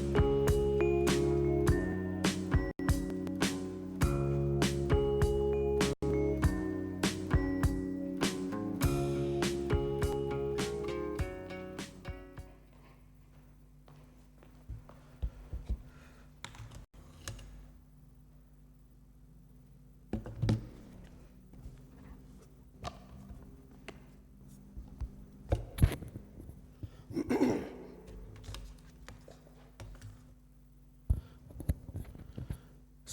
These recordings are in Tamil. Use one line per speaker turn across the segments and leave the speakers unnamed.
Thank you.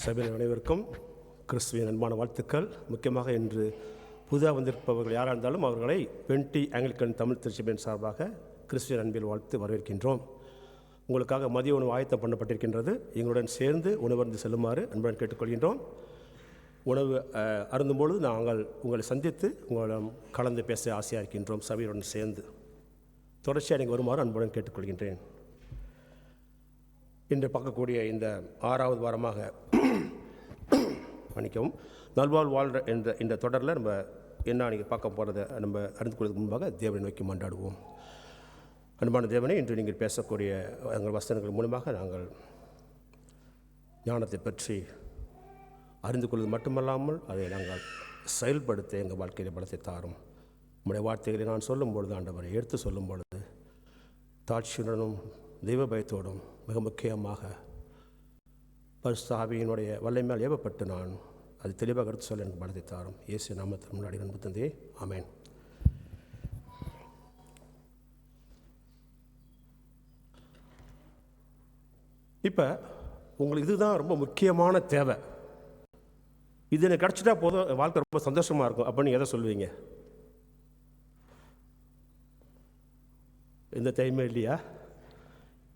சபையின் அனைவருக்கும் கிறிஸ்துவின் அன்பான வாழ்த்துக்கள். முக்கியமாக இன்று புதிதாக வந்திருப்பவர்கள் யாராக இருந்தாலும் அவர்களை பென்டி ஆங்கிலிக்கன் தமிழ் திருச்சபையின் சார்பாக கிறிஸ்துவின் அன்பில் வாழ்த்து வரவேற்கின்றோம். உங்களுக்காக மதிய உணவு ஆயத்தம் பண்ணப்பட்டிருக்கின்றது. எங்களுடன் சேர்ந்து உணவருந்து செல்லுமாறு அன்புடன் கேட்டுக்கொள்கின்றோம். உணவு அருந்தும்பொழுது நாங்கள் உங்களை சந்தித்து உங்களிடம் கலந்து பேச ஆசையாக இருக்கின்றோம். சபையுடன் சேர்ந்து. தொடர்ச்சியாக நீங்கள் வருமாறு அன்புடன் கேட்டுக்கொள்கின்றேன். இன்று பார்க்கக்கூடிய இந்த ஆறாவது வாரமாக மன்னிக்கவும் நல்வாழ் வாழ்ற என்ற இந்த தொடரில் நம்ம என்ன நீங்கள் பார்க்க போகிறத நம்ம அறிந்து கொள்வதற்கு முன்பாக தேவனை நோக்கி மன்றாடுவோம். அன்பான தேவனை இன்று நீங்கள் பேசக்கூடிய எங்கள் வசனங்கள் மூலமாக நாங்கள் ஞானத்தை பற்றி அறிந்து கொள்வது மட்டுமல்லாமல் அதை நாங்கள் செயல்படுத்த எங்கள் வாழ்க்கையில் பலத்தை தாரும். உங்களுடைய வார்த்தைகளை நான் சொல்லும் பொழுது ஆண்டவரை எடுத்து சொல்லும் பொழுது தாட்சியுடனும் தெய்வ பயத்தோடும் மிக முக்கியமாக பரிசுத்தாவியினுடைய வல்லமையால் ஏவப்பட்டு நான் அது தெளிவாக எடுத்து சொல்ல எனக்கு பலத்தை தாரும். இயேசு நாமத்தின் முன்னாடி அன்பு தந்தே ஆமேன். இப்போ உங்களுக்கு இதுதான் ரொம்ப முக்கியமான தேவை. இது எனக்கு கிடச்சிட்டா போதும் வாழ்க்கை ரொம்ப சந்தோஷமாக இருக்கும். அப்படின்னு எதை சொல்லுவீங்க? இந்த டைமே இல்லையா?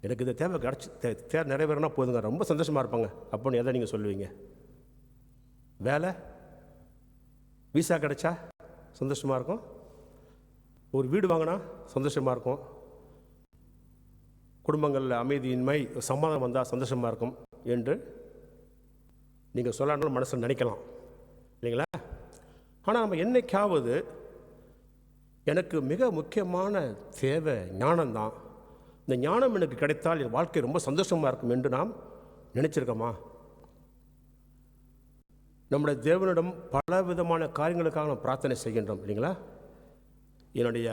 எனக்கு இந்த தேவை கிடச்சி தே- தேவை நிறைவேறினா போதுங்க. ரொம்ப சந்தோஷமாக இருப்பாங்க. அப்படின்னு எதை நீங்கள் சொல்லுவீங்க? வேலை? விசா கிடைச்சா சந்தோஷமாக இருக்கும். ஒரு வீடு வாங்கினா சந்தோஷமாக இருக்கும். குடும்பங்களில் அமைதியின்மை சமாதானம் வந்தால் சந்தோஷமாக இருக்கும் என்று நீங்கள் சொல்லாண்டாலும் மனசில் நினைக்கலாம். இல்லைங்களா? ஆனால் நம்ம என்னைக்காவது எனக்கு மிக முக்கியமான தேவை ஞானம்தான். இந்த ஞானம் எனக்கு கிடைத்தால் என் வாழ்க்கை ரொம்ப சந்தோஷமாக இருக்கும் என்று நாம் நினச்சிருக்கோமா? நம்முடைய தேவனிடம் பல விதமான காரியங்களுக்காக நாம் பிரார்த்தனை செய்கின்றோம் இல்லைங்களா? என்னுடைய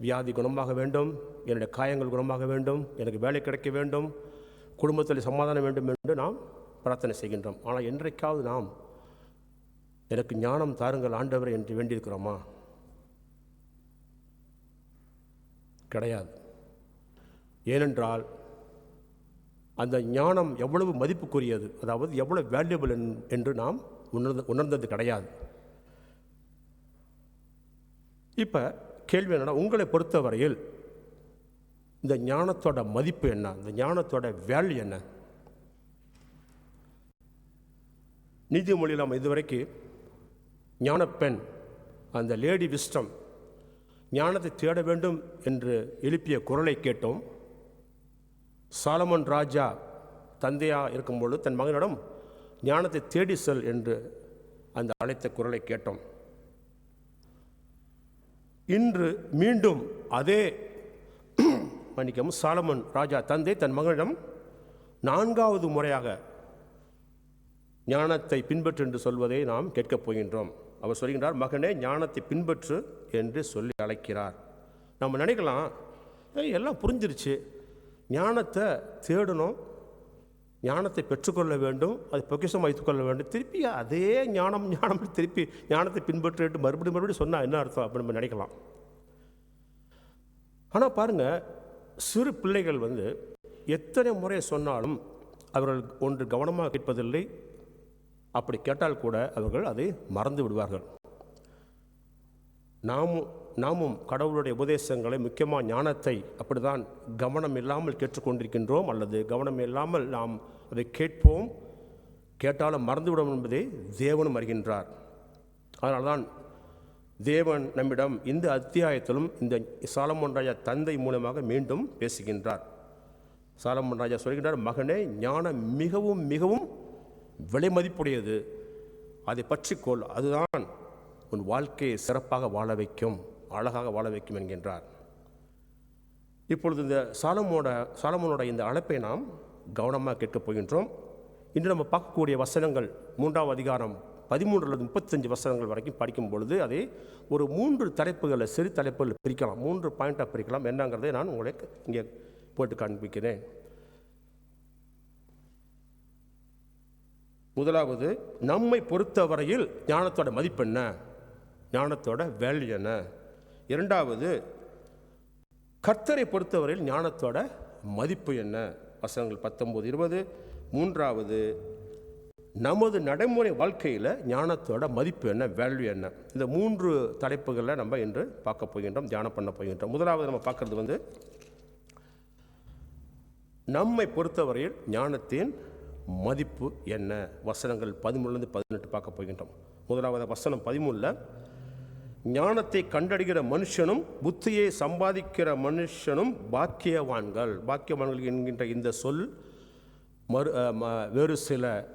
வியாதி குணமாக வேண்டும் என்னுடைய காயங்கள் குணமாக வேண்டும் எனக்கு வேலை கிடைக்க வேண்டும் குடும்பத்தில் சமாதானம் வேண்டும் என்று நாம் பிரார்த்தனை செய்கின்றோம். ஆனால் என்றைக்காவது நாம் எனக்கு ஞானம் தாருங்கள் ஆண்டவர் என்று வேண்டியிருக்கிறோமா? கிடையாது. ஏனென்றால் அந்த ஞானம் எவ்வளவு மதிப்புக்குரியது? அதாவது எவ்வளவு வேல்யூபிள் என்று நாம் உணர்ந்து உணர்ந்தது கிடையாது. இப்போ கேள்வி என்னென்னா உங்களை பொறுத்தவரையில் இந்த ஞானத்தோட மதிப்பு என்ன? இந்த ஞானத்தோட வேல்யூ என்ன? நீதிமொழியில் நம்ம இதுவரைக்கும் ஞானப்பெண் அந்த லேடி விஸ்டம் ஞானத்தை தேட வேண்டும் என்று எழுப்பிய குரலை கேட்டோம். சாலமன் ராஜா தந்தையாக இருக்கும்பொழுது தன் மகனிடம் ஞானத்தை தேடி செல் என்று அந்த அழைத்த குரலை கேட்டோம். இன்று மீண்டும் அதே மன்னிக்கவும் சாலமன் ராஜா தந்தை தன் மகனிடம் நான்காவது முறையாக ஞானத்தை பின்பற்று என்று சொல்வதை நாம் கேட்கப் போகின்றோம். அவர் சொல்கின்றார் மகனே ஞானத்தை பின்பற்று என்று சொல்லி அழைக்கிறார். நம்ம நினைக்கலாம் எல்லாம் புரிஞ்சிருச்சு. ஞானத்தை தேடணும். ஞானத்தை பெற்றுக்கொள்ள வேண்டும். அது பொக்கிஷம் வைத்துக்கொள்ள வேண்டும். திருப்பி அதே ஞானம் ஞானம் திருப்பி ஞானத்தை பின்பற்றிட்டு மறுபடியும் மறுபடியும் சொன்னால் என்ன அர்த்தம் அப்படின்னு நம்ம நினைக்கலாம். ஆனால் பாருங்கள் சிறு பிள்ளைகள் வந்து எத்தனை முறை சொன்னாலும் அவர்கள் ஒன்று கவனமாக கேட்பதில்லை. அப்படி கேட்டால் கூட அவர்கள் அதை மறந்து விடுவார்கள். நாமும் நாமும் கடவுளுடைய உபதேசங்களை முக்கியமாக ஞானத்தை அப்படிதான் கவனம் இல்லாமல் கேட்டுக்கொண்டிருக்கின்றோம். அல்லது கவனம் இல்லாமல் நாம் அதை கேட்போம். கேட்டாலும் மறந்துவிடும் என்பதை தேவனும் அறிகின்றார். அதனால்தான் தேவன் நம்மிடம் இந்த அத்தியாயத்திலும் இந்த சாலமோன் ராஜா தந்தை மூலமாக மீண்டும் பேசுகின்றார். சாலமோன் ராஜா சொல்கின்றார் மகனே ஞானம் மிகவும் மிகவும் விலை மதிப்புடையது. அதை பற்றிக்கொள் அதுதான் உன் வாழ்க்கையை சிறப்பாக வாழ வைக்கும். அழகாக வாழ வைக்கும் என்கின்றார். இப்பொழுது இந்த சாலமோட சாலமோனோட இந்த அழைப்பை நாம் கவனமாக கேட்கப் போகின்றோம். இன்று நம்ம பார்க்கக்கூடிய வசனங்கள் மூன்றாவது அதிகாரம் பதிமூன்று அல்லது முப்பத்தஞ்சு வசனங்கள் வரைக்கும் படிக்கும் பொழுது அதை ஒரு மூன்று தலைப்புகளை சிறு தலைப்புகள் பிரிக்கலாம். மூன்று பாயிண்டாக பிரிக்கலாம். என்னங்கிறதை நான் உங்களுக்கு இங்கே போட்டு காண்பிக்கிறேன். முதலாவது நம்மை பொறுத்தவரையில் ஞானத்தோட மதிப்பு என்ன ஞானத்தோட வேல்யூ என்ன? இரண்டாவது கர்த்தரை பொறுத்தவரையில் ஞானத்தோட மதிப்பு என்ன? வசனங்கள் பத்தொம்போது இருபது. மூன்றாவது நமது நடைமுறை வாழ்க்கையில் ஞானத்தோட மதிப்பு என்ன? வேல்யூ என்ன? இந்த மூன்று தலைப்புகளில் நம்ம இன்று பார்க்க போகின்றோம் தியானம் பண்ண போகின்றோம். முதலாவது நம்ம பார்க்கறது வந்து நம்மை பொறுத்தவரையில் ஞானத்தின் மதிப்பு என்ன? வசனங்கள் பதிமூணுலேருந்து பதினெட்டு பார்க்க போகின்றோம். முதலாவது வசனம் பதிமூணில் ஞானத்தை கண்டடைகிற மனுஷனும் புத்தியை சம்பாதிக்கிற மனுஷனும் பாக்கியவான்கள். பாக்கியவான்கள் என்கின்ற இந்த சொல் மறு ம- வேறு சில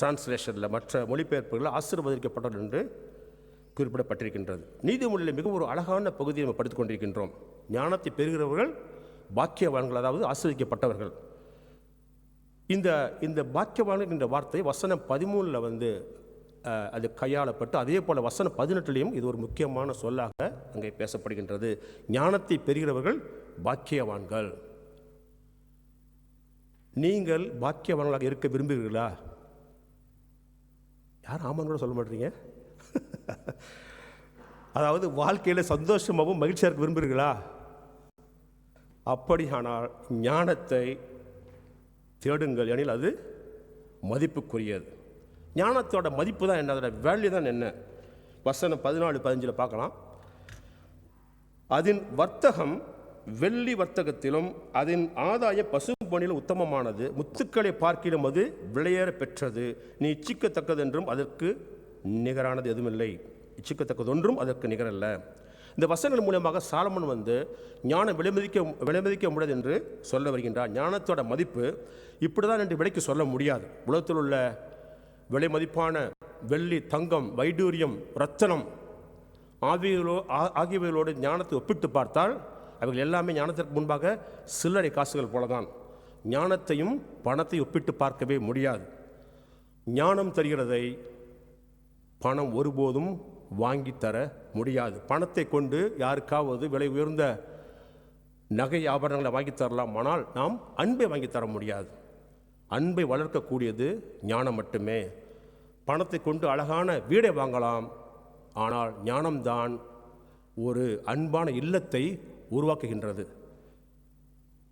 டிரான்ஸ்லேஷனில் மற்ற மொழிபெயர்ப்புகளில் ஆசீர்வதிக்கப்பட்டவர் என்று குறிப்பிடப்பட்டிருக்கின்றது. நீதிமொழியில் மிகவும் ஒரு அழகான பகுதியை நம்ம படித்துக் கொண்டிருக்கின்றோம். ஞானத்தை பெறுகிறவர்கள் பாக்கியவான்கள் அதாவது ஆசீர்வதிக்கப்பட்டவர்கள். இந்த இந்த பாக்கியவான்கள் என்ற வார்த்தை வசனம் பதிமூணில் வந்து அது கையாளப்பட்டு அதே போல் வசனம் பதினெட்டுலேயும் இது ஒரு முக்கியமான சொல்லாக அங்கே பேசப்படுகின்றது. ஞானத்தை பெறுகிறவர்கள் பாக்கியவான்கள். நீங்கள் பாக்கியவான்களாக இருக்க விரும்புகிறீர்களா? யார் ஆமான்னு கூட சொல்ல மாட்டீங்க? அதாவது வாழ்க்கையில் சந்தோஷமாகவும் மகிழ்ச்சியாக இருக்க விரும்புகிறீர்களா? அப்படியானால் ஞானத்தை தேடுங்கள் எனில் அது மதிப்புக்குரியது. ஞானத்தோட மதிப்பு தான் என்ன? அதோட வேல்யூ தான் என்ன? வசனம் பதினாலு பதினஞ்சில் பார்க்கலாம். அதன் வர்த்தகம் வெள்ளி வர்த்தகத்திலும் அதன் ஆதாய பசும்பொனிலும் உத்தமமானது. முத்துக்களை பார்க்கிலும் அது விளையேற பெற்றது. நீ இச்சிக்கத்தக்கதென்றும் அதற்கு நிகரானது எதுவுமில்லை இச்சிக்கத்தக்கதொன்றும் அதற்கு நிகரல்ல. இந்த வசனங்கள் மூலமாக சாலமன் வந்து ஞானம் விலைமதிக்க விலைமதிக்க முடியாது என்று சொல்ல வருகின்றார். ஞானத்தோட மதிப்பு இப்படி தான் என்று விலைக்கு சொல்ல முடியாது. உலகத்தில் உள்ள விலை மதிப்பான வெள்ளி தங்கம் வைடூரியம் ரத்தனம் ஆவிகளோ ஆகியவைகளோடு ஞானத்தை ஒப்பிட்டு பார்த்தால் அவைகள் எல்லாமே ஞானத்திற்கு முன்பாக சில்லறை காசுகள் போலதான். ஞானத்தையும் பணத்தை ஒப்பிட்டு பார்க்கவே முடியாது. ஞானம் தருகிறதை பணம் ஒருபோதும் வாங்கி தர முடியாது. பணத்தை கொண்டு யாருக்காவது விலை உயர்ந்த நகை ஆபரணங்களை வாங்கி தரலாம் ஆனால் நாம் அன்பை வாங்கி தர முடியாது. அன்பை வளர்க்கக்கூடியது ஞானம் மட்டுமே. பணத்தை கொண்டு அழகான வீடை வாங்கலாம். ஆனால் ஞானம்தான் ஒரு அன்பான இல்லத்தை உருவாக்குகின்றது.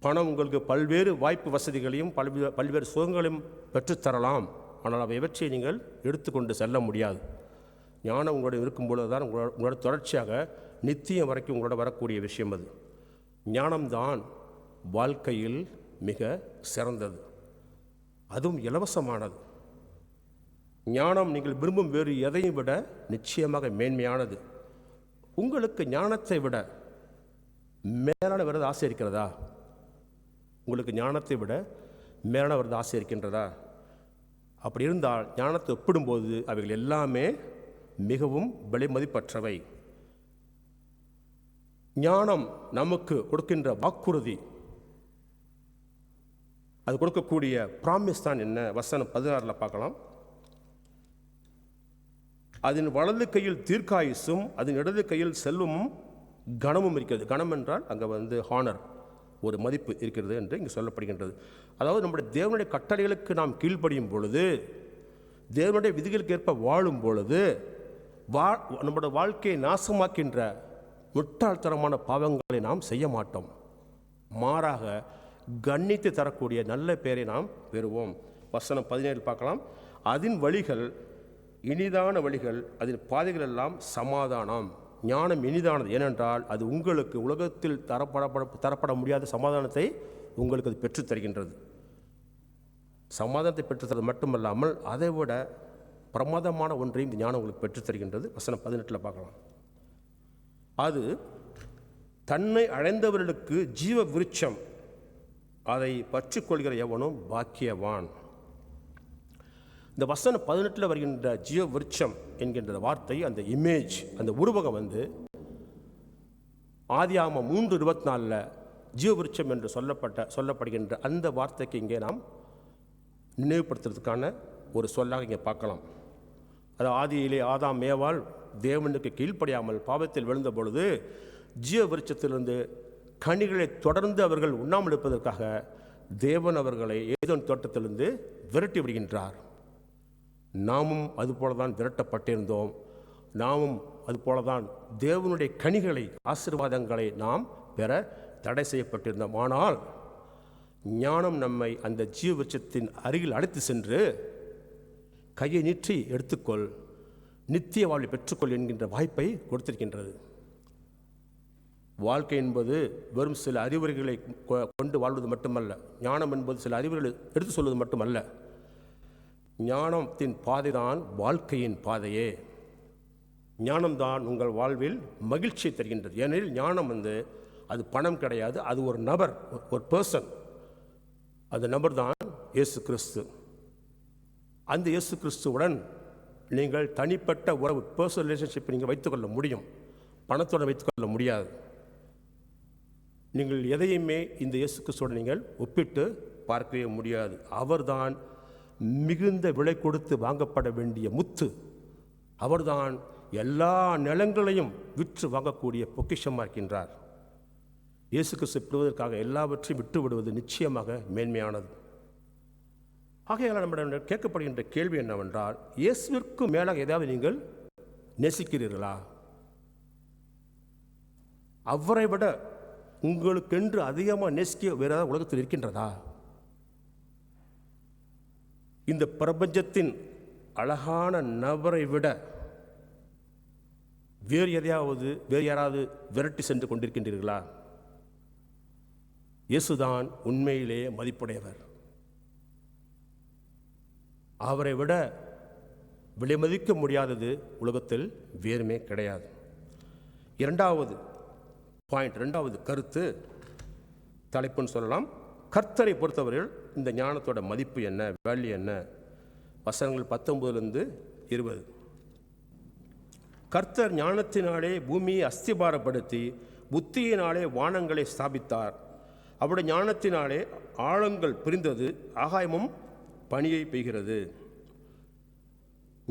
பணம் உங்களுக்கு பல்வேறு வாய்ப்பு வசதிகளையும் பல்வேறு பல்வேறு சுகங்களையும் பெற்றுத்தரலாம் ஆனால் அவை எவற்றை நீங்கள் எடுத்துக்கொண்டு செல்ல முடியாது. ஞானம் உங்களோட இருக்கும்பொழுது தான் உங்களோட உங்களோட தொடர்ச்சியாக நித்தியம் வரைக்கும் உங்களோட வரக்கூடிய விஷயம் அது. ஞானம்தான் வாழ்க்கையில் மிக சிறந்தது. அதுவும் இலவசமானது. ஞானம் நீங்கள் விரும்பும் வேறு எதையும் விட நிச்சயமாக மேன்மையானது. உங்களுக்கு ஞானத்தை விட மேலான விரத ஆசை இருக்கிறதா உங்களுக்கு ஞானத்தை விட மேலான விரத ஆசை இருக்கின்றதா அப்படி இருந்தால் ஞானத்தை ஒப்பிடும்போது அவைகள் எல்லாமே மிகவும் விலை மதிப்பற்றவை. ஞானம் நமக்கு கொடுக்கின்ற வாக்குறுதி அது கொடுக்கக்கூடிய ப்ராமிஸ் தான் என்ன? வசனம் பதினாறில் பார்க்கலாம். அதன் வலது கையில் தீர்க்காயுசும் அதன் இடது கையில் செல்வமும் கனமும் இருக்கிறது. கனம் என்றால் அங்கே வந்து ஹானர் ஒரு மதிப்பு இருக்கிறது என்று இங்கு சொல்லப்படுகின்றது. அதாவது நம்முடைய தேவனுடைய கட்டளைகளுக்கு நாம் கீழ்ப்படியும் பொழுது தேவனுடைய விதிகளுக்கு ஏற்ப வாழும் பொழுது வா நம்முடைய வாழ்க்கையை நாசமாக்கின்ற முட்டாள்தனமான பாவங்களை நாம் செய்ய மாட்டோம். மாறாக கண்ணித்து தரக்கூடிய நல்ல பெயரை நாம் பெறுவோம். வசனம் பதினேழு பார்க்கலாம். அதன் வழிகள் இனிதான வழிகள் அதன் பாதைகள் எல்லாம் சமாதானம். ஞானம் இனிதானது. ஏனென்றால் அது உங்களுக்கு உலகத்தில் தரப்பட தரப்பட முடியாத சமாதானத்தை உங்களுக்கு அது பெற்றுத் தருகின்றது. சமாதானத்தை பெற்றுத்தரது மட்டுமல்லாமல் அதைவிட பிரமாதமான ஒன்றையும் இந்த ஞானம் உங்களுக்கு பெற்றுத் தருகின்றது. வசனம் பதினெட்டில் பார்க்கலாம். அது தன்னை அழைந்தவர்களுக்கு ஜீவ விருட்சம் அதை பற்றிக்கொள்கிற எவனும் பாக்கியவான். இந்த வசனம் பதினெட்டில் வருகின்ற ஜீவ விருட்சம் என்கின்ற வார்த்தை அந்த இமேஜ் அந்த உருவகம் வந்து ஆதியாம மூன்று இருபத்தி நாலில் ஜீவவிருட்சம் என்று சொல்லப்பட்ட சொல்லப்படுகின்ற அந்த வார்த்தைக்கு இங்கே நாம் நினைவுபடுத்துறதுக்கான ஒரு சொல்லாக இங்கே பார்க்கலாம். அது ஆதியிலே ஆதாம் மேவால் தேவனுக்கு கீழ்ப்படியாமல் பாவத்தில் விழுந்த பொழுது ஜீவ விருட்சத்திலிருந்து கனிகளை தொடர்ந்து அவர்கள் உண்ணாமல் இருப்பதற்காக தேவன் அவர்களை ஏதோன் தோட்டத்திலிருந்து விரட்டி விடுகின்றார். நாமும் அதுபோல தான் விரட்டப்பட்டிருந்தோம். நாமும் அதுபோல தான் தேவனுடைய கனிகளை ஆசீர்வாதங்களை நாம் பெற தடை செய்யப்பட்டிருந்தோம். ஆனால் ஞானம் நம்மை அந்த ஜீவபட்சத்தின் அருகில் அழைத்து சென்று கையை நீற்றி எடுத்துக்கொள் நித்திய வாழ்வை பெற்றுக்கொள் என்கின்ற வாய்ப்பை கொடுத்திருக்கின்றது. வாழ்க்கை என்பது வெறும் சில அறிவுரைகளை கொ- கொண்டு வாழ்வது மட்டுமல்ல ஞானம் என்பது சில அறிவுரைகளை எடுத்து சொல்வது மட்டுமல்ல. ஞானத்தின் பாதைதான் வாழ்க்கையின் பாதையே. ஞானம்தான் உங்கள் வாழ்வில் மகிழ்ச்சியை தருகின்றது. ஏனெனில் ஞானம் வந்து அது பணம் கிடையாது அது ஒரு நபர் ஒரு- ஒரு பர்சன் அந்த நபர் தான் இயேசு கிறிஸ்து. அந்த இயேசு கிறிஸ்துவுடன் நீங்கள் தனிப்பட்ட உறவு பர்சனல் ரிலேஷன்ஷிப்பை நீங்கள் வைத்துக்கொள்ள முடியும். பணத்தோடு வைத்துக்கொள்ள முடியாது. நீங்கள் எதையுமே இந்த இயேசு கிறிஸ்துவோடு நீங்கள் ஒப்பிட்டு பார்க்கவே முடியாது. அவர்தான் மிகுந்த விலை கொடுத்து வாங்கப்பட வேண்டிய முத்து. அவர்தான் எல்லா நிலங்களையும் விற்று வாங்கக்கூடிய பொக்கிஷமாக இருக்கின்றார். இயேசு கிறிஸ்து பெறுவதற்காக எல்லாவற்றையும் விட்டு விடுவது நிச்சயமாக மேன்மையானது. ஆகையால் நம்மிடம் கேட்கப்படுகின்ற கேள்வி என்னவென்றால் இயேசுவிற்கு மேலாக ஏதாவது நீங்கள் நேசிக்கிறீர்களா? அவரை விட உங்களுக்கென்று அதிகமாக நேசிக்க வேற ஏதாவது உலகத்தில் இருக்கின்றதா? இந்த பிரபஞ்சத்தின் அழகான நபரை விட வேறு எதையாவது வேறு யாராவது விரட்டி சென்று கொண்டிருக்கின்றீர்களா? இயேசுதான் உண்மையிலே மதிப்புடையவர். அவரை விட விலைமதிக்க முடியாதது உலகத்தில் வேறுமே கிடையாது. இரண்டாவது பாயிண்ட் ரெண்டாவது கருத்து தலைப்புன்னு சொல்லலாம். கர்த்தரை பொறுத்தவரையில் இந்த ஞானத்தோட மதிப்பு என்ன வேல்யூ என்ன? வசனங்கள் பத்தொம்பதுலேருந்து இருபது. கர்த்தர் ஞானத்தினாலே பூமியை அஸ்திபாரப்படுத்தி புத்தியினாலே வானங்களை ஸ்தாபித்தார். அவருடைய ஞானத்தினாலே ஆழங்கள் பிரிந்தது ஆகாயமும் பணியை பெய்கிறது.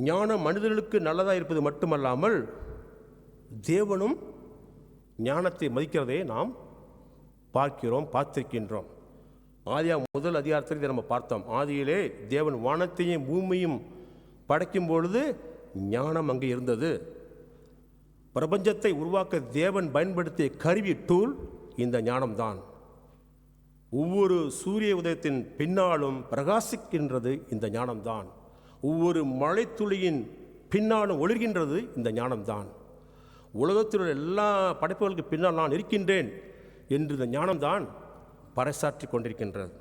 ஞானம் மனிதர்களுக்கு நல்லதாக இருப்பது மட்டுமல்லாமல் தேவனும் ஞானத்தை மதிக்கிறதை நாம் பார்க்கிறோம் பார்த்திருக்கின்றோம். ஆதியா முதல் அதிகாரத்தில் இதை நம்ம பார்த்தோம். ஆதியிலே தேவன் வானத்தையும் பூமியும் படைக்கும் பொழுது ஞானம் அங்கே இருந்தது. பிரபஞ்சத்தை உருவாக்க தேவன் பயன்படுத்திய கருவி டூல் இந்த ஞானம்தான். ஒவ்வொரு சூரிய உதயத்தின் பின்னாலும் பிரகாசிக்கின்றது இந்த ஞானம்தான். ஒவ்வொரு மழைத்துளியின் பின்னாலும் ஒளிர்கின்றது இந்த ஞானம்தான். உலகத்தில் உள்ள எல்லா படைப்புகளுக்கு பின்னால் நான் இருக்கின்றேன் என்று இந்த ஞானம்தான் பறைசாற்றி கொண்டிருக்கின்றது.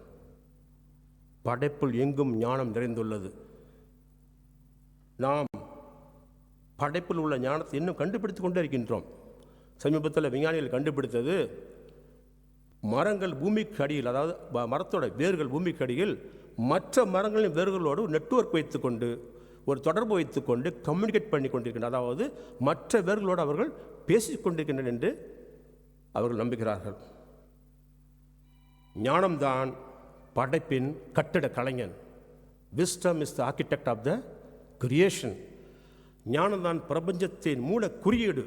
படைப்பில் எங்கும் ஞானம் நிறைந்துள்ளது. நாம் படைப்பில் உள்ள ஞானத்தை இன்னும் கண்டுபிடித்து கொண்டே இருக்கின்றோம். சமீபத்தில் விஞ்ஞானிகள் கண்டுபிடித்தது மரங்கள் பூமிக்கு அடியில் அதாவது மரத்தோட வேர்கள் பூமிக்கு அடியில் மற்ற மரங்களின் வேர்களோடு நெட்வொர்க் வைத்துக்கொண்டு ஒரு தொடர்பு வைத்துக்கொண்டு கம்யூனிகேட் பண்ணி கொண்டிருக்கின்றனர் அதாவது மற்ற வேர்களோடு அவர்கள் பேசிக்கொண்டிருக்கின்றனர் என்று அவர்கள் நம்புகிறார்கள். ஞானம்தான் படைப்பின் கட்டிட கலைஞன். Wisdom is the architect of the creation ஞானம்தான் பிரபஞ்சத்தின் மூல குறியீடு.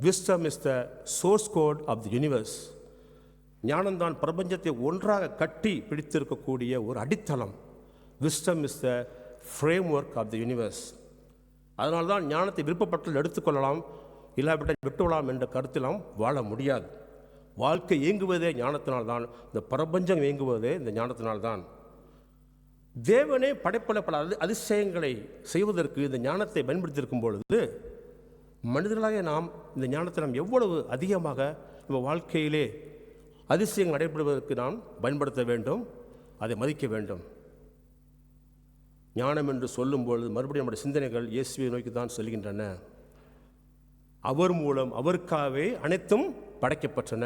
Wisdom is the source code of the universe ஞானம்தான் பிரபஞ்சத்தை ஒன்றாக கட்டி பிடித்திருக்கக்கூடிய ஒரு அடித்தளம். Wisdom is the framework of the universe அதனால தான் ஞானத்தை விருப்பப்பட்டல் எடுத்துக்கொள்ளலாம் இல்லாவிட்டால் விட்டுவிடலாம் என்ற கருத்திலாம் வாழ முடியாது. வாழ்க்கை இயங்குவதே ஞானத்தினால்தான் இந்த பிரபஞ்சம் இயங்குவதே இந்த ஞானத்தினால்தான். தேவனே படைப்பில் பல அதிசயங்களை செய்வதற்கு இந்த ஞானத்தை பயன்படுத்தியிருக்கும் பொழுது மனிதர்களாக நாம் இந்த ஞானத்தை நாம் எவ்வளவு அதிகமாக நம்ம வாழ்க்கையிலே அதிசயங்கள் நடைபெறுவதற்கு நாம் பயன்படுத்த வேண்டும் அதை மதிக்க வேண்டும். ஞானம் என்று சொல்லும்பொழுது மறுபடியும் நம்முடைய சிந்தனைகள் இயேசுவை நோக்கி தான் செல்கின்றன. அவர் மூலம் அவருக்காகவே அனைத்தும் படைக்கப்பட்டன.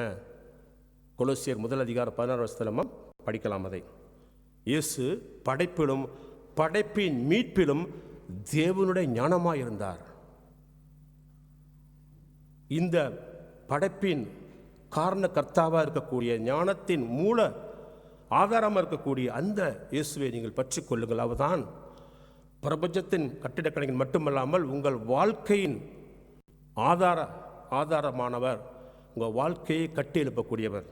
கொலோசியர் முதல் அதிகார பதினாறு வருஷத்திலமும் படிக்கலாம் அதை. இயேசு படைப்பிலும் படைப்பின் மீட்பிலும் தேவனுடைய ஞானமாக இருந்தார். இந்த படைப்பின் காரண கர்த்தாவாக இருக்கக்கூடிய ஞானத்தின் மூல ஆதாரமாக இருக்கக்கூடிய அந்த இயேசுவை நீங்கள் பற்றி கொள்ளுங்கள் அவதான் பிரபஞ்சத்தின் கட்டிடக்கலைகள் மட்டுமல்லாமல் உங்கள் வாழ்க்கையின் ஆதார ஆதாரமானவர். உங்கள் வாழ்க்கையை கட்டி எழுப்பக்கூடியவர்.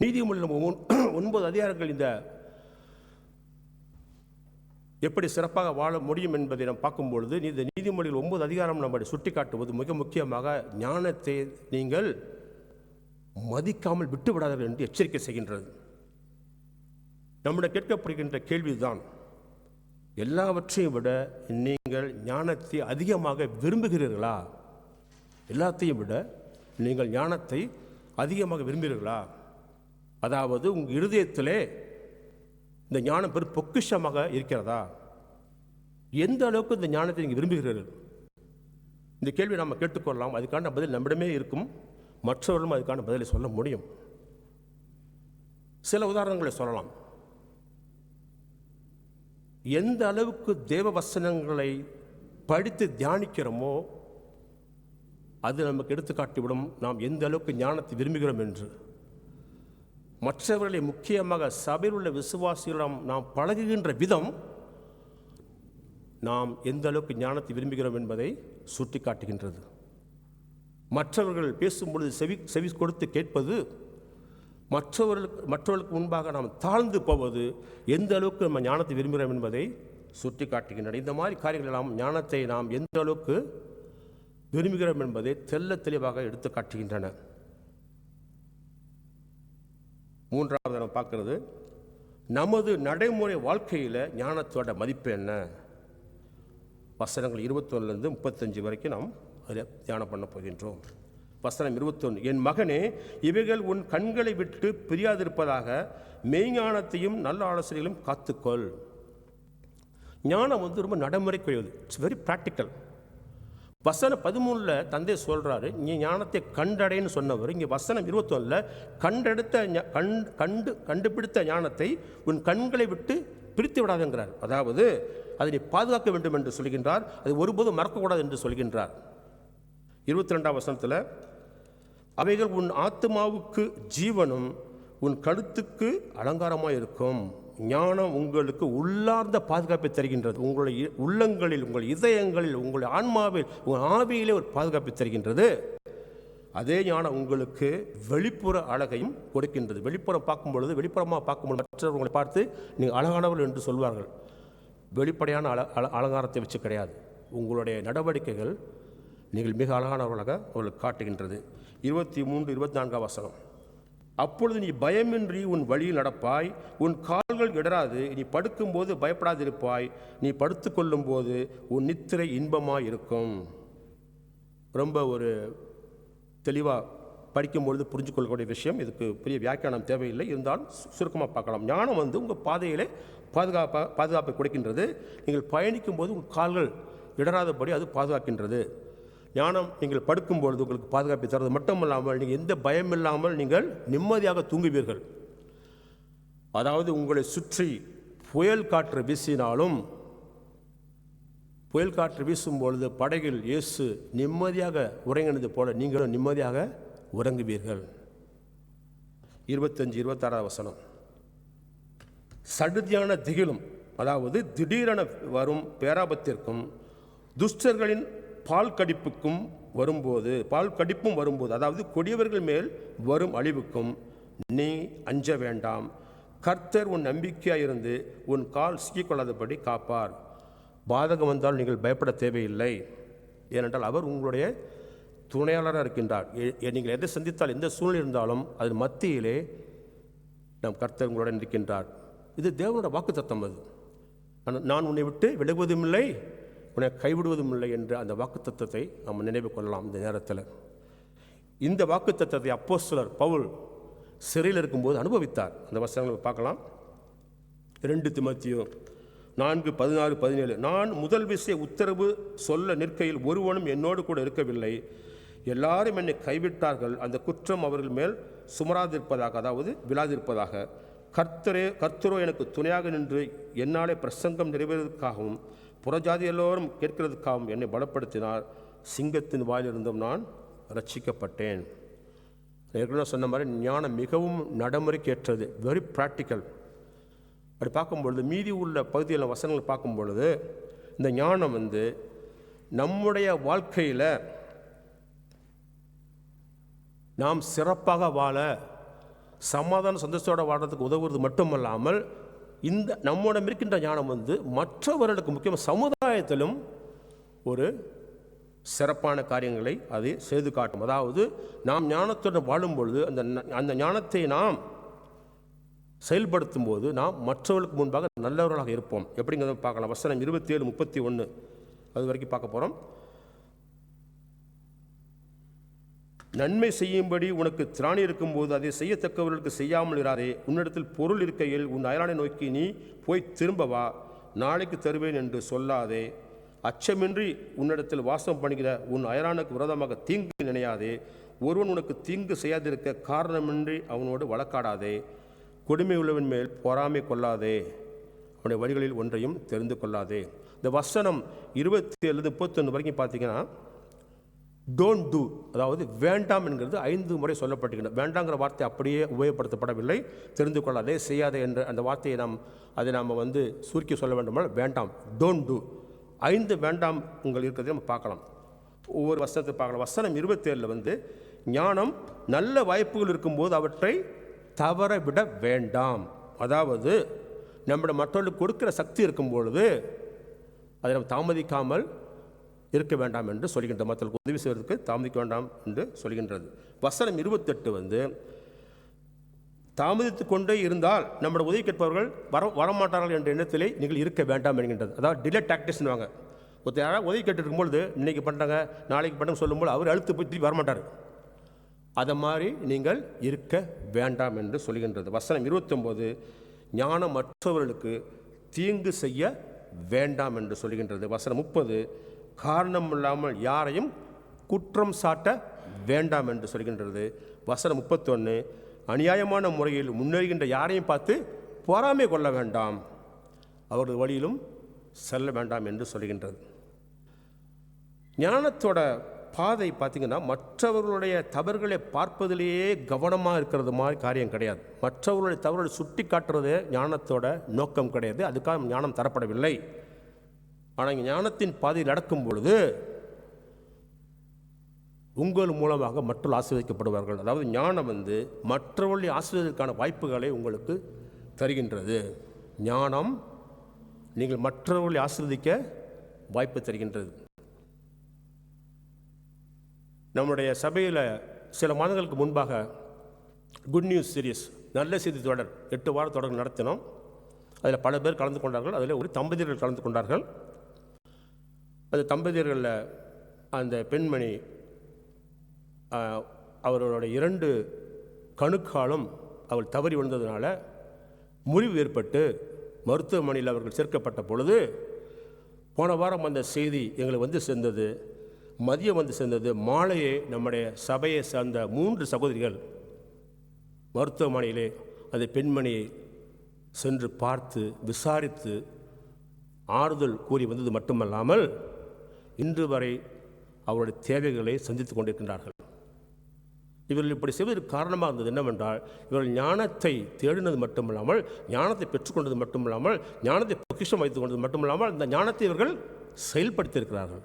நீதிமன்றம் ஒன்பது அதிகாரங்கள் இந்த எப்படி சிறப்பாக வாழ முடியும் என்பதை நாம் பார்க்கும்பொழுது இந்த நீதிமொழியில் ஒன்பது அதிகாரம் நம்ம சுட்டி காட்டுவது மிக முக்கியமாக ஞானத்தை நீங்கள் மதிக்காமல் விட்டுவிடாதீர்கள் என்று எச்சரிக்கை செய்கின்றது. நம்முடைய கேட்கப்படுகின்ற கேள்விதான் எல்லாவற்றையும் விட நீங்கள் ஞானத்தை அதிகமாக விரும்புகிறீர்களா? எல்லாத்தையும் விட நீங்கள் ஞானத்தை அதிகமாக விரும்புகிறீர்களா? அதாவது உங்கள் இருதயத்திலே இந்த ஞானம் பெரும் பொக்கிஷமாக இருக்கிறதா? எந்த அளவுக்கு இந்த ஞானத்தை நீங்கள் விரும்புகிறீர்கள்? இந்த கேள்வி நாம் கேட்டுக்கொள்ளலாம். அதுக்கான பதில் நம்மிடமே இருக்கும். மற்றவர்களும் அதுக்கான பதிலை சொல்ல முடியும். சில உதாரணங்களை சொல்லலாம். எந்த அளவுக்கு தேவ வசனங்களை படித்து தியானிக்கிறோமோ அது நமக்கு எடுத்துக்காட்டிவிடும் நாம் எந்த அளவுக்கு ஞானத்தை விரும்புகிறோம் என்று. மற்றவர்களை முக்கியமாக சபையில் உள்ள விசுவாசிகளிடம் நாம் பழகுகின்ற விதம் நாம் எந்த அளவுக்கு ஞானத்தை விரும்புகிறோம் என்பதை சுட்டி காட்டுகின்றது மற்றவர்கள் பேசும்பொழுது செவி செவி கொடுத்து கேட்பது மற்றவர்களுக்கு மற்றவர்களுக்கு முன்பாக நாம் தாழ்ந்து போவது எந்த அளவுக்கு நம்ம ஞானத்தை விரும்புகிறோம் என்பதை சுட்டி காட்டுகின்றன இந்த மாதிரி காரியங்கள் எல்லாம் ஞானத்தை நாம் எந்த அளவுக்கு விரும்புகிறோம் என்பதை தெல்ல தெளிவாக எடுத்து காட்டுகின்றன. மூன்றாவது நம்ம பார்க்கறது நமது நடைமுறை வாழ்க்கையில் ஞானத்தோட மதிப்பு என்ன? வசனங்கள் இருபத்தொன்னுலேருந்து முப்பத்தஞ்சு வரைக்கும் நாம் அதில் தியானம் பண்ண போகின்றோம். வசனம் இருபத்தொன்று என் மகனே இவைகள் உன் கண்களை விட்டு பிரியாதிருப்பதாக மெய்ஞானத்தையும் நல்ல ஆலோசனைகளும் காத்துக்கொள். ஞானம் வந்து ரொம்ப நடைமுறைக்குரியது. இட்ஸ் வெரி ப்ராக்டிக்கல் வசனம் பதிமூணில் தந்தை சொல்கிறாரு நீ ஞானத்தை கண்டடைன்னு சொன்னவர். இங்கே வசனம் இருபத்தொன்னில் கண்டெடுத்த ஞா- கண்டு கண்டுபிடித்த ஞானத்தை உன் கண்களை விட்டு பிரித்து விடாதுங்கிறார். அதாவது அதை நீ பாதுகாக்க வேண்டும் என்று சொல்கின்றார். அதை ஒருபோதும் மறக்கக்கூடாது என்று சொல்கின்றார். இருபத்தி ரெண்டாம் வசனத்தில் அவைகள் உன் ஆத்மாவுக்கு ஜீவனும் உன் கழுத்துக்கு அலங்காரமாக இருக்கும் ஞானம் உங்களுக்கு உள்ளார்ந்த பாதுகாப்பை தருகின்றது. உங்களுடைய இ- உள்ளங்களில் உங்கள் இதயங்களில் உங்களுடைய ஆன்மாவில் உங்கள் ஆவியிலே ஒரு பாதுகாப்பை தருகின்றது. அதே ஞானம் உங்களுக்கு வெளிப்புற அழகையும் கொடுக்கின்றது. வெளிப்புறம் பார்க்கும் பொழுது வெளிப்புறமாக பார்க்கும்பொழுது மற்றவர்களை பார்த்து நீங்கள் அழகானவர்கள் என்று சொல்வார்கள். வெளிப்படையான அல அல- அலங்காரத்தை வச்சு கிடையாது. உங்களுடைய நடவடிக்கைகள் நீங்கள் மிக அழகானவர்களாக உங்களுக்கு காட்டுகின்றது. இருபத்தி மூன்று இருபத்தி நான்காம் வசனம். அப்பொழுது நீ பயமின்றி உன் வழியில் நடப்பாய் உன் கால்கள் இடராது நீ படுக்கும்போது பயப்படாதிருப்பாய் நீ படுத்துக்கொள்ளும் போது உன் நித்திரை இன்பமாக இருக்கும் ரொம்ப ஒரு தெளிவாக படிக்கும்பொழுது புரிஞ்சு கொள்ளக்கூடிய விஷயம். இதுக்கு பெரிய வியாக்கியானம் தேவையில்லை. இருந்தாலும் சுருக்கமாக பார்க்கலாம். ஞானம் வந்து உங்கள் பாதையிலே பாதுகாப்பாக பாதுகாப்பை கொடுக்கின்றது. நீங்கள் பயணிக்கும் போது உங்கள் கால்கள் இடராதபடி அது பாதுகாக்கின்றது. ஞானம் நீங்கள் படுக்கும்பொழுது உங்களுக்கு பாதுகாப்பை தருவது மட்டுமல்லாமல் நீங்கள் எந்த பயம் இல்லாமல் நீங்கள் நிம்மதியாக தூங்குவீர்கள். அதாவது உங்களை சுற்றி புயல் காற்று வீசினாலும் புயல் காற்று வீசும் பொழுது படகில் இயேசு நிம்மதியாக உறங்கினது போல நீங்களும் நிம்மதியாக உறங்குவீர்கள். இருபத்தஞ்சு இருபத்தாறாவது வசனம். சடுதியான திகிலும் அதாவது திடீரென வரும் பேராபத்திற்கும் துஷ்டர்களின் பால் கடிப்புக்கும் வரும்போது பால் கடிப்பும் வரும்போது அதாவது கொடியவர்கள் மேல் வரும் அழிவுக்கும் நீ அஞ்ச வேண்டாம். கர்த்தர் உன் நம்பிக்கையாக இருந்து உன் கால் சிக்கிக்கொள்ளாதபடி காப்பார். பாதகம் வந்தால் நீங்கள் பயப்பட தேவையில்லை. ஏனென்றால் அவர் உங்களுடைய துணையாளராக இருக்கின்றார். எ- நீங்கள் எதை சந்தித்தால் எந்த சூழ்நிலை இருந்தாலும் அதன் மத்தியிலே நம் கர்த்தர் உங்களுடன் இருக்கின்றார். இது தேவனோட வாக்குத்தத்தம் அது. நான் உன்னை விட்டு விலகுவதும் இல்லை. உன்னை கைவிடுவதும் இல்லை என்ற அந்த வாக்குத்தத்தத்தை நாம் நினைவு கொள்ளலாம் இந்த நேரத்தில். இந்த வாக்குத்தத்தத்தை சிலர் பவுல் சிறையில் இருக்கும்போது அனுபவித்தார். அந்த வசனங்களை பார்க்கலாம். ரெண்டு திமத்தியும் நான்கு பதினாறு பதினேழு. நான் முதல் விசை உத்தரவு சொல்ல நிற்கையில் ஒருவனும் என்னோடு கூட இருக்கவில்லை. எல்லாரும் என்னை கைவிட்டார்கள். அந்த குற்றம் அவர்கள் மேல் சுமராதிருப்பதாக அதாவது விழாதிருப்பதாக. கர்த்தரே கர்த்தரோ எனக்கு துணையாக நின்று என்னாலே பிரசங்கம் நிறைவேறதுக்காகவும் புறஜாதி எல்லோரும் கேட்கிறதுக்காகவும் என்னை பலப்படுத்தினார். சிங்கத்தின் வாயிலிருந்தும் நான் ரட்சிக்கப்பட்டேன் ஏற்கனவே சொன்ன மாதிரி ஞானம் மிகவும் நடைமுறைக்கு ஏற்றது வெரி ப்ராக்டிக்கல் அப்படி பார்க்கும்பொழுது மீதி உள்ள பகுதியில் வசனங்கள் பார்க்கும் பொழுது இந்த ஞானம் வந்து நம்முடைய வாழ்க்கையில் நாம் சிறப்பாக வாழ சமாதான சந்தோஷத்தோட வாழ்றதுக்கு உதவுறது மட்டுமல்லாமல் இந்த நம்மிடம் இருக்கின்ற ஞானம் வந்து மற்றவர்களுக்கு முக்கியமாக சமுதாயத்திலும் ஒரு சிறப்பான காரியங்களை அது செய்து காட்டும். அதாவது நாம் ஞானத்துடன் வாழும் பொழுது அந்த அந்த ஞானத்தை நாம் செயல்படுத்தும் போது நாம் மற்றவர்களுக்கு முன்பாக நல்லவர்களாக இருப்போம். எப்படிங்கிறத பார்க்கலாம். வசனம் இருபத்தி ஏழு முப்பத்தி ஒன்று அது வரைக்கும் பார்க்க போகிறோம் நன்மை செய்யும்படி உனக்கு திராணி இருக்கும்போது அதை செய்யத்தக்கவர்களுக்கு செய்யாமல் இராதே. உன்னிடத்தில் பொருள் இருக்கையில் உன் அயலானை நோக்கி நீ போய் திரும்ப வா. நாளைக்கு தருவேன் என்று சொல்லாதே. அச்சமின்றி உன்னிடத்தில் வாசம் பண்ணுகிற உன் அயலானுக்கு விரோதமாக தீங்கு நினையாதே. ஒருவன் உனக்கு தீங்கு செய்யாதிருக்க காரணமின்றி அவனோடு வழக்காடாதே. கொடுமை உள்ளவன் மேல் பொறாமை கொள்ளாதே. அவனுடைய வழிகளில் ஒன்றையும் தெரிந்து கொள்ளாதே. இந்த வசனம் இருபத்தி ஏழு முப்பத்தொன்று வரைக்கும் பார்த்தீங்கன்னா டோன்ட் டூ அதாவது வேண்டாம் என்கிறது ஐந்து முறை சொல்லப்பட்டிருக்கிறது வேண்டாங்கிற வார்த்தை அப்படியே உபயோகப்படுத்தப்படவில்லை. தெரிந்து கொள்ளாதே செய்யாதே என்ற அந்த வார்த்தையை நாம் அதை நாம் வந்து சுருக்கி சொல்ல வேண்டுமானால் வேண்டாம். டோன்ட் டூ ஐந்து வேண்டாம் உங்கள் இருக்கிறதை நம்ம பார்க்கலாம். ஒவ்வொரு வசனத்தை பார்க்கலாம். வசனம் இருபத்தேழில் வந்து ஞானம் நல்ல வாய்ப்புகள் இருக்கும்போது அவற்றை தவற விட வேண்டாம். அதாவது நம்முடைய மற்றவர்களுக்கு கொடுக்கிற சக்தி இருக்கும் பொழுது அதை நாம் தாமதிக்காமல் இருக்க வேண்டாம் என்று சொல்கின்ற மக்களுக்கு உதவி செய்வதற்கு தாமதிக்க வேண்டாம் என்று சொல்கின்றது. வசனம் இருபத்தெட்டு வந்து தாமதித்து கொண்டே இருந்தால் நம்முடைய உதவி கேட்பவர்கள் வர வரமாட்டார்கள் என்ற எண்ணத்திலே நீங்கள் இருக்க வேண்டாம் என்கின்றது. அதாவது டிலே டாக்டிஸ்னு வாங்க ஒருத்தர் யாராவது உதவி கேட்டுருக்கும்பொழுது இன்றைக்கி பண்ணுறாங்க நாளைக்கு பண்ணுங்க சொல்லும்போது அவர் அழுத்து போய் திருப்பி வரமாட்டார். அதை மாதிரி நீங்கள் இருக்க வேண்டாம் என்று சொல்கின்றது. வசனம் இருபத்தொம்போது ஞானம் மற்றவர்களுக்கு தீங்கு செய்ய வேண்டாம் என்று சொல்கின்றது. வசனம் முப்பது காரணம் இல்லாமல் யாரையும் குற்றம் சாட்ட வேண்டாம் என்று சொல்கின்றது. வசனம் முப்பத்தொன்று அநியாயமான முறையில் முன்னேறுகின்ற யாரையும் பார்த்து பொறாமை கொள்ள வேண்டாம். அவரது வழியிலும் செல்ல வேண்டாம் என்று சொல்கின்றது. ஞானத்தோட பாதை பார்த்தீங்கன்னா மற்றவர்களுடைய தவறுகளை பார்ப்பதிலேயே கவனமாக இருக்கிறது மாதிரி காரியம் கிடையாது. மற்றவர்களுடைய தவறுகளை சுட்டி காட்டுறது ஞானத்தோட நோக்கம் கிடையாது. அதுக்காக ஞானம் தரப்படவில்லை. ஆனால் ஞானத்தின் பாதையில் நடக்கும் பொழுது உங்கள் மூலமாக மற்றவர்கள் ஆசீர்வதிக்கப்படுவார்கள். அதாவது ஞானம் வந்து மற்றவர்களை ஆசீர்வதற்கான வாய்ப்புகளை உங்களுக்கு தருகின்றது. ஞானம் நீங்கள் மற்றவர்களை ஆசீர்வதிக்க வாய்ப்பு தருகின்றது. நம்முடைய சபையில் சில மாதங்களுக்கு முன்பாக குட் நியூஸ் சீரியஸ் நல்ல செய்தி தொடர் எட்டு வார தொடர் நடத்தினோம். அதில் பல பேர் கலந்து கொண்டார்கள். அதில் ஒரு தம்பதியர்கள் கலந்து கொண்டார்கள். அந்த தம்பதியர்களில் அந்த பெண்மணி அவர்களோட அவர்களுடைய இரண்டு கணுக்காலும் அவள் தவறி விழுந்ததுனால முறிவு ஏற்பட்டு மருத்துவமனையில் அவர்கள் சேர்க்கப்பட்ட பொழுது போன வாரம் அந்த செய்தி எங்களுக்கு வந்து சேர்ந்தது. மதியம் வந்து சேர்ந்தது. மாலையே நம்முடைய சபையை சார்ந்த மூன்று சகோதரிகள் மருத்துவமனையிலே அந்த பெண்மணியை சென்று பார்த்து விசாரித்து ஆறுதல் கூறி வந்தது மட்டுமல்லாமல் இன்று வரை அவருடைய தேவைகளை சந்தித்துக் கொண்டிருக்கின்றார்கள். இவர்கள் இப்படி செய்வதற்கு காரணமாக இருந்தது என்னவென்றால் இவர்கள் ஞானத்தை தேடினது மட்டுமில்லாமல் ஞானத்தை பெற்றுக்கொண்டது மட்டுமில்லாமல் ஞானத்தை பொக்கிஷம் வைத்துக் கொண்டது மட்டுமில்லாமல் இந்த ஞானத்தை இவர்கள் செயல்படுத்தியிருக்கிறார்கள்.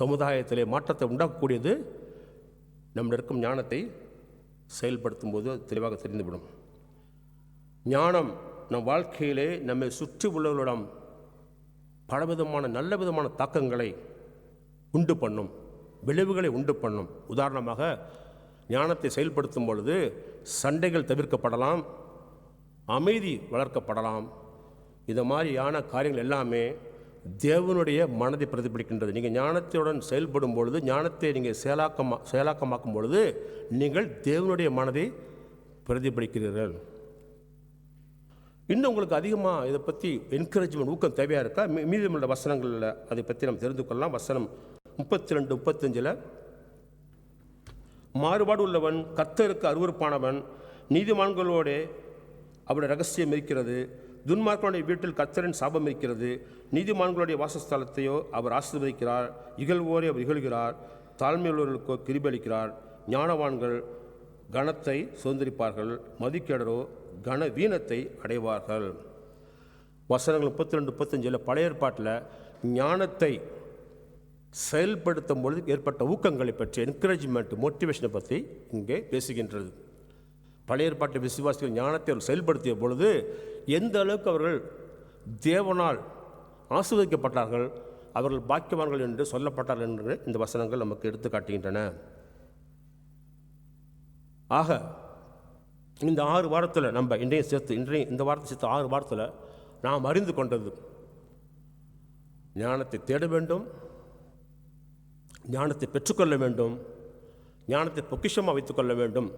சமுதாயத்திலே மாற்றத்தை உண்டாக்கக்கூடியது நம்மிடம் இருக்கும் ஞானத்தை செயல்படுத்தும் போது தெளிவாக தெரிந்துவிடும். ஞானம் நம் வாழ்க்கையிலே நம்மை சுற்றி உள்ளவர்களிடம் பலவிதமான நல்ல விதமான தாக்கங்களை உண்டு பண்ணும் விளைவுகளை உண்டு பண்ணும். உதாரணமாக ஞானத்தை செயல்படுத்தும் பொழுது சண்டைகள் தவிர்க்கப்படலாம் அமைதி வளர்க்கப்படலாம். இது மாதிரியான காரியங்கள் எல்லாமே தேவனுடைய மனதை பிரதிபலிக்கின்றது. நீங்கள் ஞானத்துடன் செயல்படும் பொழுது ஞானத்தை நீங்கள் செயலாக்கமா செயலாக்கமாக்கும் பொழுது நீங்கள் தேவனுடைய மனதை பிரதிபலிக்கிறீர்கள். இன்னும் உங்களுக்கு அதிகமாக இதை பற்றி என்கரேஜ்மெண்ட் ஊக்கம் தேவையாக இருக்கா? மீ மீதமுள்ள வசனங்களில் அதை பற்றி நாம் தெரிந்து கொள்ளலாம் வசனம் முப்பத்தி ரெண்டு முப்பத்தஞ்சில் மாறுபாடு உள்ளவன் கத்தருக்கு அருவருப்பானவன். நீதிமான்களோடே அவருடைய ரகசியம் இருக்கிறது. துன்மார்களுடைய வீட்டில் கத்தரின் சாபம் இருக்கிறது. நீதிமான்களுடைய வாசஸ்தலத்தையோ அவர் ஆசீர்வதிக்கிறார். இகழ்வோரை அவர் இகழ்கிறார். தாழ்மையுள்ளவர்களுக்கோ கிருபளிக்கிறார் ஞானவான்கள் கணத்தை சுதந்திரிப்பார்கள். மதிக்கேடரோ கன வீணத்தை அடைவார்கள். வசனங்கள் முப்பத்தி ரெண்டு முப்பத்தஞ்சில் பழைய ஏற்பாட்டில் ஞானத்தை செயல்படுத்தும் பொழுது ஏற்பட்ட ஊக்கங்களை பற்றி என்கரேஜ்மெண்ட் மோட்டிவேஷனை பற்றி இங்கே பேசுகின்றது. பழைய ஏற்பாட்டு விசுவாசிகள் ஞானத்தை அவர் செயல்படுத்திய பொழுது எந்த அளவுக்கு அவர்கள் தேவனால் ஆசிர்வதிக்கப்பட்டார்கள் அவர்கள் பாக்கியவான்கள் என்று சொல்லப்பட்டார்கள் என்று இந்த வசனங்கள் நமக்கு எடுத்து காட்டுகின்றன. ஆக இந்த ஆறு வாரத்தில் நம்ம இன்றைய சேர்த்து இன்றைய இந்த வாரத்தை சேர்த்து ஆறு வாரத்தில் நாம் அறிந்து கொண்டது ஞானத்தை தேட வேண்டும் ஞானத்தை பெற்றுக்கொள்ள வேண்டும் ஞானத்தை பொக்கிஷமாக வைத்துக்கொள்ள வேண்டும்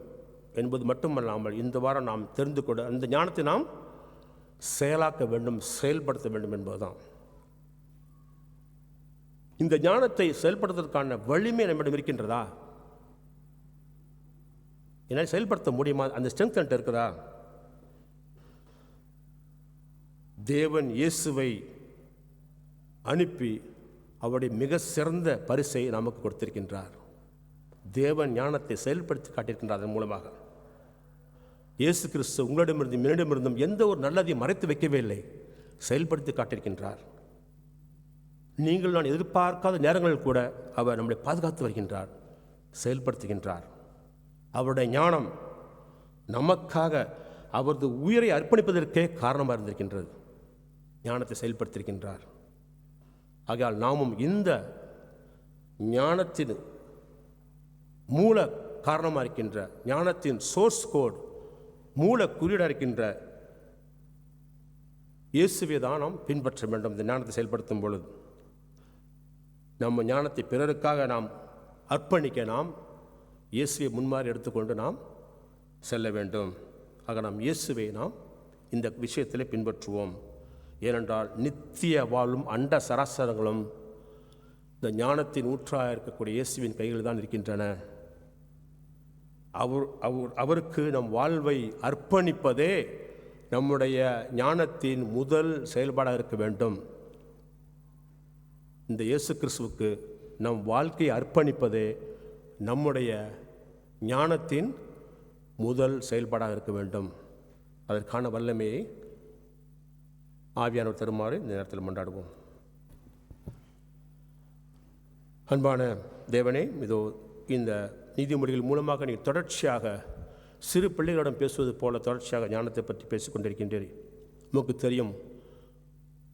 என்பது மட்டுமல்லாமல் இந்த வாரம் நாம் தெரிந்து கொள்ள அந்த ஞானத்தை நாம் செயலாக்க வேண்டும் செயல்படுத்த வேண்டும் என்பதுதான். இந்த ஞானத்தை செயல்படுத்துவதற்கான வலிமை நம்மிடம் இருக்கின்றதா? என்னால் செயல்படுத்த முடியுமா? அந்த ஸ்ட்ரென்த் என்கிட்ட இருக்குதா? தேவன் இயேசுவை அனுப்பி அவருடைய மிக சிறந்த பரிசை நமக்கு கொடுத்திருக்கின்றார். தேவன் ஞானத்தை செயல்படுத்தி காட்டியிருக்கின்றார் அதன் மூலமாக. இயேசு கிறிஸ்து உங்களிடமிருந்து என்னிடமிருந்தும் எந்த ஒரு நல்லதையும் மறைத்து வைக்கவே இல்லை. செயல்படுத்தி காட்டியிருக்கின்றார். நீங்கள் நான் எதிர்பார்க்காத நேரங்களில் கூட அவர் நம்மளை பாதுகாத்து வருகின்றார் செயல்படுத்துகின்றார். அவருடைய ஞானம் நமக்காக அவரது உயிரை அர்ப்பணிப்பதற்கே காரணமாக இருந்திருக்கின்றது. ஞானத்தை செயல்படுத்தியிருக்கின்றார். ஆகையால் நாமும் இந்த ஞானத்தின் மூல காரணமாக இருக்கின்ற ஞானத்தின் சோர்ஸ் கோட் மூல குறியீடாக இருக்கின்ற இயேசுவை தான் நாம் பின்பற்ற வேண்டும். இந்த ஞானத்தை செயல்படுத்தும் பொழுது நம்ம ஞானத்தை பிறருக்காக நாம் அர்ப்பணிக்க நாம் இயேசுவை முன்மாறி எடுத்துக்கொண்டு நாம் செல்ல வேண்டும். ஆக நாம் இயேசுவை நாம் இந்த விஷயத்தில் பின்பற்றுவோம். ஏனென்றால் நித்திய வாழும் அண்ட சராசரங்களும் இந்த ஞானத்தின் ஊற்றாக இருக்கக்கூடிய இயேசுவின் கையில் தான் இருக்கின்றன. அவர் அவர் அவருக்கு நம் வாழ்வை அர்ப்பணிப்பதே நம்முடைய ஞானத்தின் முதல் செயல்பாடாக இருக்க வேண்டும். இந்த இயேசு கிறிஸ்துவுக்கு நம் வாழ்க்கையை அர்ப்பணிப்பதே நம்முடைய ஞானத்தின் முதல் செயல்பாடாக இருக்க வேண்டும். அதற்கான வல்லமையை ஆவியானவர் தருமாறு இந்த நேரத்தில் கொண்டாடுவோம் அன்பான தேவனே இதோ இந்த நீதிமொழிகள் மூலமாக நீ தொடர்ச்சியாக சிறு பிள்ளைகளிடம் பேசுவது போல தொடர்ச்சியாக ஞானத்தை பற்றி பேசிக்கொண்டிருக்கின்றீர் நமக்கு தெரியும்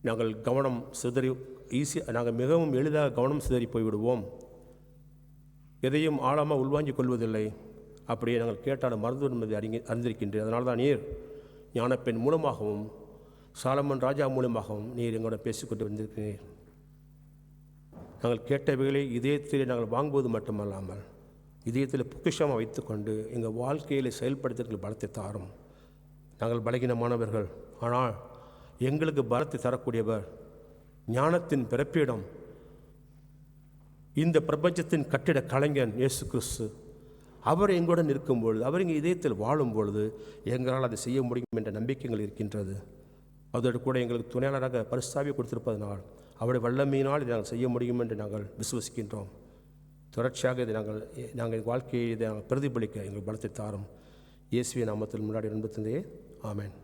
நாங்கள் கவனம் சிதறி ஈஸி நாங்கள் மிகவும் எளிதாக கவனம் சிதறி போய்விடுவோம். எதையும் ஆழமாக உள்வாங்கிக் கொள்வதில்லை. அப்படியே நாங்கள் கேட்டால் மறந்து என்பதை அறிஞ அறிந்திருக்கின்றேன். அதனால தான் நீர் ஞானப்பெண் மூலமாகவும் சாலமன் ராஜா மூலமாகவும் நீர் எங்களோட பேசிக்கொண்டு வந்திருக்கிறீர். நாங்கள் கேட்டவைகளை இதயத்தில் நாங்கள் வாங்குவது மட்டுமல்லாமல் இதயத்தில் பொக்கிஷமாக வைத்துக்கொண்டு எங்கள் வாழ்க்கையில் செயல்படுத்துகிற பலத்தை தாரும். நாங்கள் பலகீனமானவர்கள். ஆனால் எங்களுக்கு பலத்தை தரக்கூடியவர் ஞானத்தின் பிறப்பிடம் இந்த பிரபஞ்சத்தின் கட்டிட கலைஞன் இயேசு கிறிஸ்து அவர் எங்களுடன் இருக்கும்பொழுது அவர் எங்கள் இதயத்தில் வாழும் பொழுது எங்களால் அதை செய்ய முடியும் என்ற நம்பிக்கைகள் இருக்கின்றது. அதோடு கூட எங்களுக்கு துணையாளராக பரிசாவி கொடுத்திருப்பதனால் அவருடைய வல்லமையினால் இதை நாங்கள் செய்ய முடியும் என்று நாங்கள் விசுவசிக்கின்றோம். தொடர்ச்சியாக இதை நாங்கள் நாங்கள் வாழ்க்கையை இதை நாங்கள் பிரதிபலிக்க எங்கள் பலத்தை தாரும். இயேசுவின் நாமத்தில் முன்னாடி நண்பத்திலேயே ஆமேன்.